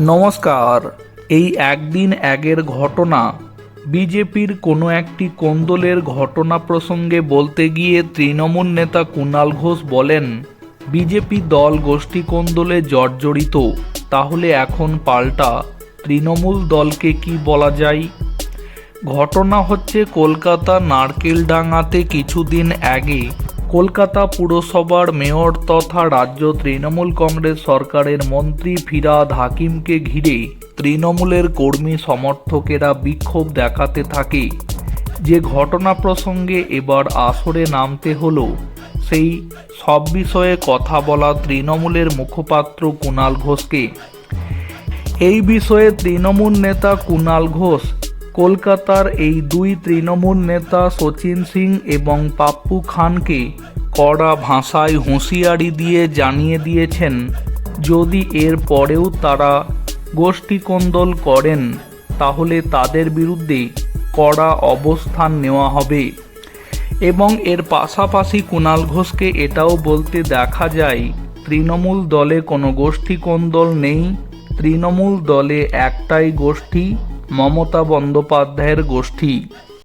নমস্কার, এই একদিন আগের ঘটনা। বিজেপির কোনো একটি কোন্দলের ঘটনা প্রসঙ্গে বলতে গিয়ে তৃণমূল নেতা কুণাল ঘোষ বলেন, বিজেপি দল গোষ্ঠী কোন্দলে জর্জরিত, তাহলে এখন পাল্টা। তৃণমূল দলকে কি বলা যায়? ঘটনা হচ্ছে কলকাতা নারকেলডাঙ্গাতে কিছুদিন আগে কলকাতা পুরসভার মেয়র তথা রাজ্য তৃণমূল কংগ্রেস সরকারের মন্ত্রী ফিরাদ হাকিমকে ঘিরে তৃণমূলের কর্মী সমর্থকেরা বিক্ষোভ দেখাতে থাকে। যে ঘটনা প্রসঙ্গে এবার আসরে নামতে হলো, সেই সব বিষয়ে কথা বলা তৃণমূলের মুখপাত্র কুণাল ঘোষকে। এই বিষয়ে তৃণমূল নেতা কুণাল ঘোষ কলকাতার এই দুই তৃণমূল নেতা সচিন সিং এবং পাপ্পু খানকে কড়া ভাষায় হুঁশিয়ারি দিয়ে জানিয়ে দিয়েছেন, যদি এর পরেও তারা গোষ্ঠীকন্দল করেন, তাহলে তাদের বিরুদ্ধে কড়া অবস্থান নেওয়া হবে। এবং এর পাশাপাশি কুণাল ঘোষকে এটাও বলতে দেখা যায়, তৃণমূল দলে কোনো গোষ্ঠী কোন্দল নেই, তৃণমূল দলে একটাই গোষ্ঠী মমতা বন্দ্যোপাধ্যায়ের গোষ্ঠী।